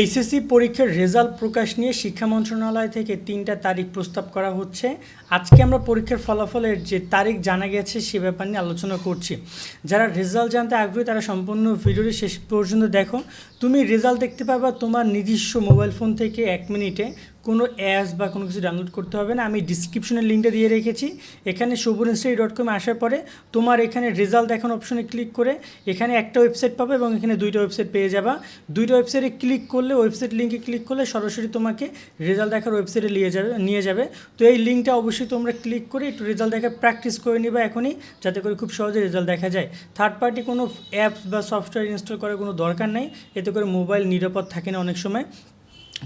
HSC পরীক্ষার result প্রকাশ নিয়ে শিক্ষা মন্ত্রণালয় থেকে তিনটা তারিখ প্রস্তাব করা হচ্ছে। আজকে আমরা পরীক্ষার ফলাফলের যে তারিখ জানা গেছে সে ব্যাপার নিয়ে আলোচনা করছি। যারা রেজাল্ট জানতে আগ্রহী, তারা সম্পূর্ণ ভিডিওটি শেষ পর্যন্ত দেখো। তুমি রেজাল্ট দেখতে পাবা তোমার নিজস্ব মোবাইল ফোন থেকে এক মিনিটে। কোনো অ্যাপস বা কোনো কিছু ডাউনলোড করতে হবে না। আমি ডিসক্রিপশনের লিঙ্কটা দিয়ে রেখেছি। এখানে সবুর স্টাডি ডট কমে আসার পরে তোমার এখানে রেজাল্ট দেখান অপশনে ক্লিক করে এখানে একটা ওয়েবসাইট পাবে এবং এখানে দুইটা ওয়েবসাইট পেয়ে যাবা। দুইটা ওয়েবসাইটে ক্লিক করলে ওয়েবসাইট লিঙ্কে ক্লিক করলে সরাসরি তোমাকে রেজাল্ট দেখার ওয়েবসাইটে নিয়ে যাবে নিয়ে যাবে। তো এই লিঙ্কটা অবশ্যই তোমরা ক্লিক করে একটু রেজাল্ট দেখার প্র্যাকটিস করে নিবা এখনই, যাতে করে খুব সহজে রেজাল্ট দেখা যায়। থার্ড পার্টি কোনো অ্যাপস বা সফটওয়্যার ইনস্টল করার কোনো দরকার নেই। এতে করে মোবাইল নিরাপদ থাকে না অনেক সময়।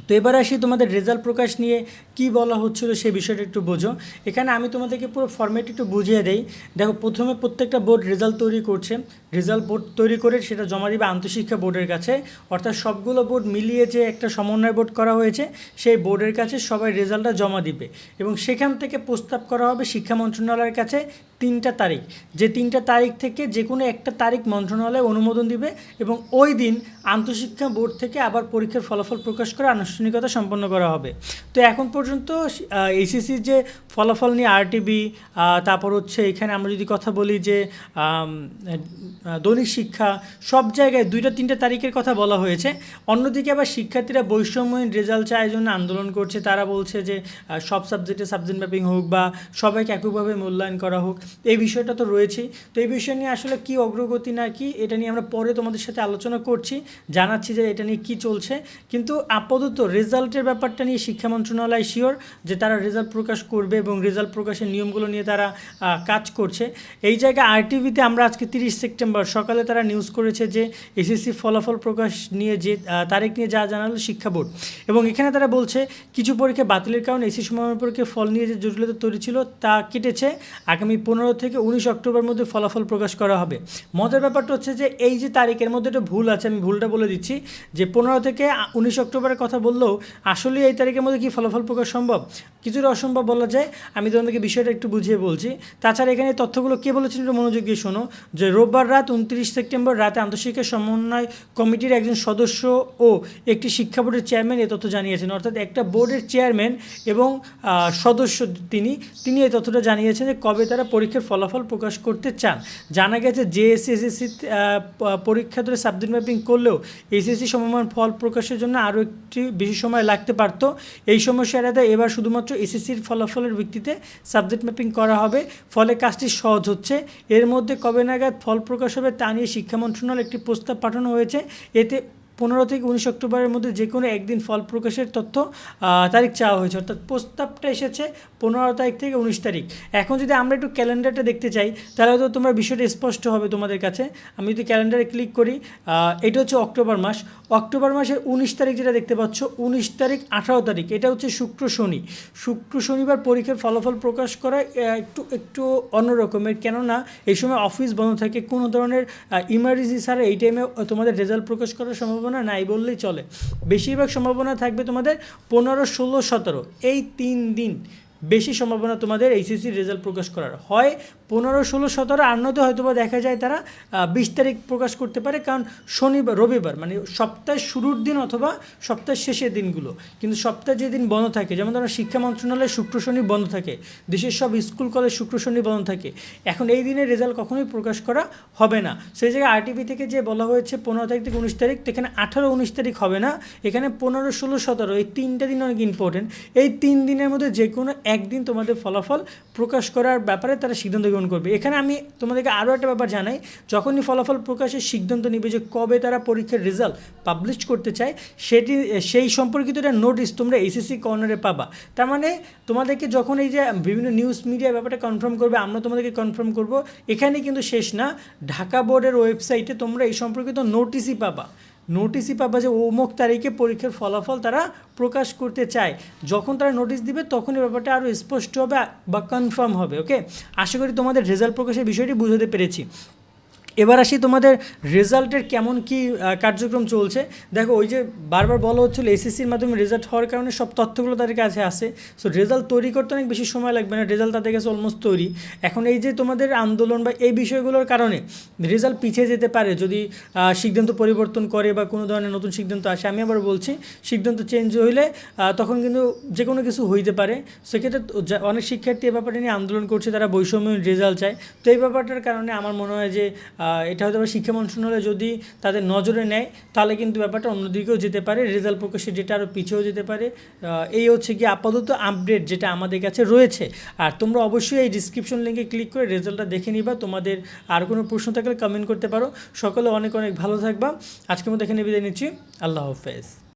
তো এবার আসি তোমাদের রেজাল্ট প্রকাশ নিয়ে কি বলা হচ্ছিল সেই বিষয়টা একটু বোঝো। এখানে আমি তোমাদেরকে পুরো ফর্মেট একটু বুঝিয়ে দেই। দেখো, প্রথমে প্রত্যেকটা বোর্ড রেজাল্ট তৈরি করছে। রেজাল্ট বোর্ড তৈরি করে সেটা জমা দিবে আন্তঃশিক্ষা বোর্ডের কাছে। অর্থাৎ সবগুলো বোর্ড মিলিয়ে যে একটা সমন্বয় বোর্ড করা হয়েছে, সেই বোর্ডের কাছে সবাই রেজাল্টটা জমা দিবে। এবং সেখান থেকে প্রস্তাব করা হবে শিক্ষা মন্ত্রণালয়ের কাছে তিনটা তারিখ। যে তিনটা তারিখ থেকে যে কোনো একটা তারিখ মন্ত্রণালয় অনুমোদন দিবে এবং ওই দিন আন্তঃশিক্ষা বোর্ড থেকে আবার পরীক্ষার ফলাফল প্রকাশ করে আনুষ্ঠানিকতা সম্পন্ন করা হবে। তো এখন পর্যন্ত এইচএসির যে ফলাফল নিয়ে আরটিবি তারপর হচ্ছে এখানে আমরা যদি কথা বলি যে দৈনিক শিক্ষা, সব জায়গায় দুইটা, তিনটা তারিখের কথা বলা হয়েছে। অন্যদিকে আবার শিক্ষার্থীরা বৈষম্যহীন রেজাল্ট চায় জন্য আন্দোলন করছে। তারা বলছে যে সব সাবজেক্টে সাবজেক্ট ম্যাপিং হোক বা সবাইকে এককভাবে মূল্যায়ন করা হোক, এই বিষয়টা তো রয়েছেই। তো এই বিষয় নিয়ে আসলে কি অগ্রগতি না কি এটা নিয়ে আমরা পরে তোমাদের সাথে আলোচনা করছি। জানাচ্ছি যে এটা নিয়ে কি চলছে। কিন্তু আপাতত রেজাল্টের ব্যাপারটা নিয়ে শিক্ষা মন্ত্রণালয় শিওর যে তারা রেজাল্ট প্রকাশ করবে এবং রেজাল্ট প্রকাশের নিয়মগুলো নিয়ে তারা কাজ করছে। এই জায়গায় আরটিভিতে আমরা আজকে তিরিশ সেপ্টেম্বর সকালে তারা নিউজ করেছে যে এসএসসি ফলাফল প্রকাশ নিয়ে যে তারিখ নিয়ে যা জানালো শিক্ষা বোর্ড। এবং এখানে তারা বলছে, কিছু পরীক্ষা বাতিলের কারণে এসি সময় পরীক্ষার ফল নিয়ে যে জটিলতা তৈরি ছিল, তা কেটেছে। আগামী পনেরো থেকে উনিশ অক্টোবর মধ্যে ফলাফল প্রকাশ করা হবে। মজার ব্যাপারটা হচ্ছে যে, এই যে তারিখের মধ্যে একটা ভুল আছে, আমি ভুলটা বলে দিচ্ছি, যে পনেরো থেকে উনিশ অক্টোবরের কথা বললেও আসলে এই তারিখের মধ্যে কি ফলাফল প্রকাশ সম্ভব? কিছুটা অসম্ভব বলা যায়। আমি তোমাদেরকে বিষয়টা একটু বুঝিয়ে বলছি। তাছাড়া এখানে তথ্যগুলো কে বলেছেন একটু মনোযোগ দিয়ে শোনো, যে রোববার রাত উনত্রিশ সেপ্টেম্বর রাতে আন্তঃশিক্ষা সমন্বয় কমিটির একজন সদস্য ও একটি শিক্ষা বোর্ডের চেয়ারম্যান এ তথ্য জানিয়েছেন। অর্থাৎ একটা বোর্ডের চেয়ারম্যান এবং সদস্য তিনি তিনি এই তথ্যটা জানিয়েছেন যে কবে তারা পরীক্ষার ফলাফল প্রকাশ করতে চান। জানা গেছে জেএসসি এসএসসি পরীক্ষা ধরে সাবজেক্ট ম্যাপিং করলেও এসএসসি সমমান ফল প্রকাশের জন্য আরও একটি বেশি সময় লাগতে পারত। এই সমস্যা এড়াতে এবার শুধুমাত্র এসএসসির ফলাফলের ভিত্তিতে সাবজেক্ট ম্যাপিং করা হবে। ফলে কাজটি সহজ হচ্ছে। এর মধ্যে কবে নাগাদ ফল প্রকাশ হবে তা নিয়ে শিক্ষা মন্ত্রণালয় একটি প্রস্তাব পাঠানো হয়েছে। এতে পনেরো থেকে উনিশ অক্টোবরের মধ্যে যে কোনো একদিন ফল প্রকাশের তথ্য তারিখ চাওয়া হয়েছে। অর্থাৎ প্রস্তাবটা এসেছে পনেরো তারিখ থেকে উনিশ তারিখ। এখন যদি আমরা একটু ক্যালেন্ডারটা দেখতে চাই, তাহলে তো তোমার বিষয়টা স্পষ্ট হবে তোমাদের কাছে। আমি যদি ক্যালেন্ডারে ক্লিক করি এটা হচ্ছে অক্টোবর মাস। অক্টোবর মাসের উনিশ তারিখ যেটা দেখতে পাচ্ছ, উনিশ তারিখ আঠারো তারিখ। এটা হচ্ছে শুক্র শনি। শুক্র শনিবার পরীক্ষার ফলাফল প্রকাশ করা একটু একটু অন্যরকমের। কেননা এই সময় অফিস বন্ধ থাকে, কোনো ধরনের ইমার্জেন্সি ছাড়া এই টাইমে তোমাদের রেজাল্ট প্রকাশ করার সম্ভাবনা নাই বললেই চলে। বেশিরভাগ সম্ভাবনা থাকবে তোমাদের পনেরো ষোলো সতেরো। এই তিন দিন বেশি সম্ভাবনা তোমাদের এইচএসসির রেজাল্ট প্রকাশ করার। হয় পনেরো, ষোলো, সতেরো আর নয়তো হয়তো বা দেখা যায় তারা বিশ তারিখ প্রকাশ করতে পারে, কারণ শনিবার, রবিবার মানে সপ্তাহের শুরুর দিন অথবা সপ্তাহের শেষের দিনগুলো। কিন্তু সপ্তাহে যেদিন বন্ধ থাকে, যেমন ধরো শিক্ষা মন্ত্রণালয় শুক্র, শনি বন্ধ থাকে, দেশের সব স্কুল, কলেজ শুক্র, শনি বন্ধ থাকে, এখন এই দিনের রেজাল্ট কখনোই প্রকাশ করা হবে না। সেই জায়গায় আরটিভি থেকে যে বলা হয়েছে পনেরো তারিখ থেকে উনিশ তারিখ এখানে আঠারো, উনিশ তারিখ হবে না। এখানে পনেরো, ষোলো, সতেরো, এই তিনটা দিন অনেক ইম্পর্টেন্ট এই তিন দিনের মধ্যে যে কোনো একদিন তোমাদের ফলাফল প্রকাশ করার ব্যাপারে তারা সিদ্ধান্ত গ্রহণ করবে। এখানে আমি তোমাদেরকে আরও একটা ব্যাপার জানাই, যখনই ফলাফল প্রকাশের সিদ্ধান্ত নিবে যে কবে তারা পরীক্ষার রেজাল্ট পাবলিশ করতে চায়, সেটি, সেই সম্পর্কিত একটা নোটিস তোমরা এইচএসসি কর্নারে পাবা। তার মানে তোমাদেরকে যখন এই যে বিভিন্ন নিউজ মিডিয়া ব্যাপারটা কনফার্ম করবে, আমরা তোমাদেরকে কনফার্ম করব, এখানে কিন্তু শেষ না। ঢাকা বোর্ডের ওয়েবসাইটে তোমরা এই সম্পর্কিত নোটিসই পাবা। নোটিশই পাবা যে অমুক তারিখে পরীক্ষার ফলাফল তারা প্রকাশ করতে চায়। যখন তারা নোটিশ দিবে তখন এই ব্যাপারটা আরও স্পষ্ট হবে বা কনফার্ম হবে ওকে আশা করি তোমাদের রেজাল্ট প্রকাশের বিষয়টি বুঝতে পেরেছি। এবার আসি তোমাদের রেজাল্টের কেমন কি কার্যক্রম চলছে। দেখো, ওই যে বারবার বলা হচ্ছিল এসএসসির মাধ্যমে রেজাল্ট হওয়ার কারণে সব তথ্যগুলো তাদের কাছে আসে সো রেজাল্ট তৈরি করতে অনেক বেশি সময় লাগবে না রেজাল্ট তাদের কাছে অলমোস্ট তৈরি। এখন এই যে তোমাদের আন্দোলন বা এই বিষয়গুলোর কারণে রেজাল্ট পিছিয়ে যেতে পারে, যদি সিদ্ধান্ত পরিবর্তন করে বা কোনো ধরনের নতুন সিদ্ধান্ত আসে, আমি আবার বলছি, সিদ্ধান্ত চেঞ্জ হইলে তখন কিন্তু যে কোনো কিছু হইতে পারে। সেক্ষেত্রে অনেক শিক্ষার্থী এ ব্যাপারটা নিয়ে আন্দোলন করছে, তারা বৈষম্য রেজাল্ট চায়। তো এই ব্যাপারটার কারণে আমার মনে হয় যে এটা হয়তো শিক্ষা মন্ত্রণালয় যদি তাদের নজরে নেয়, তাহলে কিন্তু ব্যাপারটা অন্যদিকেও যেতে পারে রেজাল্ট প্রকাশের ডেটা আরও পিছিয়েও যেতে পারে। এই হচ্ছে কি আপাতত আপডেট যেটা আমাদের কাছে রয়েছে। আর তোমরা অবশ্যই এই ডিসক্রিপশন লিঙ্কে ক্লিক করে রেজাল্টটা দেখে নিবা। তোমাদের আর কোনো প্রশ্ন থাকলে কমেন্ট করতে পারো। সকলে অনেক অনেক ভালো থাকবা। আজকের মতো এখানে বিদায় নিচ্ছি। আল্লাহ হাফেজ।